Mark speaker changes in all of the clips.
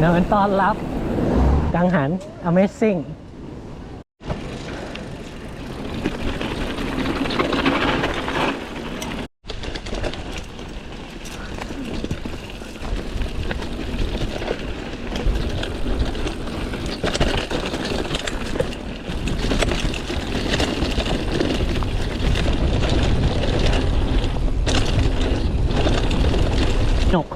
Speaker 1: เนินต้อนรับกังหัน Amazing หนก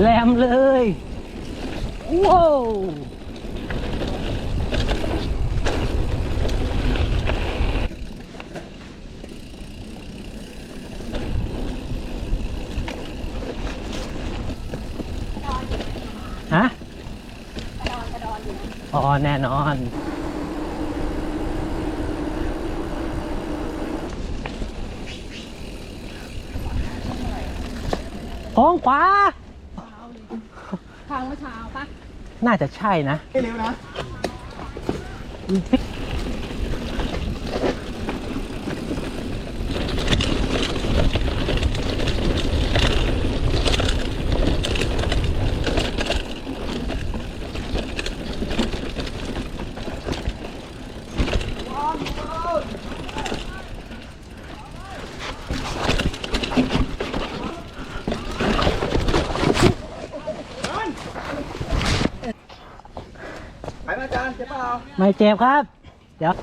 Speaker 1: แหลมเลยว้าวฮะอ๋อแน่นอนโค้งขวา
Speaker 2: ทางเมื่อเช้าปะ
Speaker 1: น่าจะใช่นะ
Speaker 3: ไม่เร็วนะ ไปมาอาจารย์เจ็บเปล่า
Speaker 1: ไม่เจ็บครับ เดี๋ยว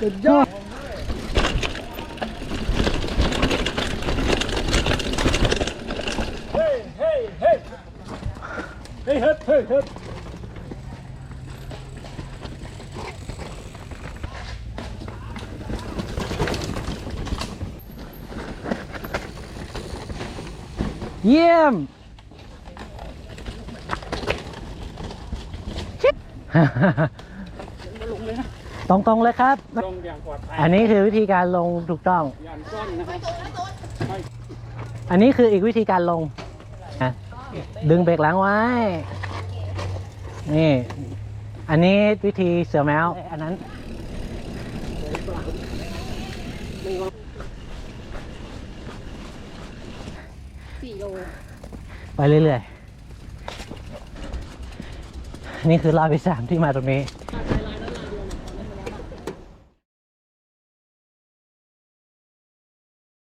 Speaker 3: สุดยอดเฮ้ยเฮ้ยเฮ้ยเฮ้ยเฮ้ย เฮ้ยเฮ้ย
Speaker 1: เยี่ยมชิบตรงๆเลยครับ
Speaker 3: ลงอย่างปลอดภัย
Speaker 1: อันนี้คือวิธีการลงถูกต้อง
Speaker 3: ยันก้อนนะครับ
Speaker 1: อันนี้คืออีกวิธีการลงอะดึงเบรกหลังไว้ นี่ อันนี้วิธีเสือแมว อันนั้น
Speaker 2: สี่ โล
Speaker 1: ไปเรื่อยๆ นี่คือรอบที่สามที่มาตรงนี้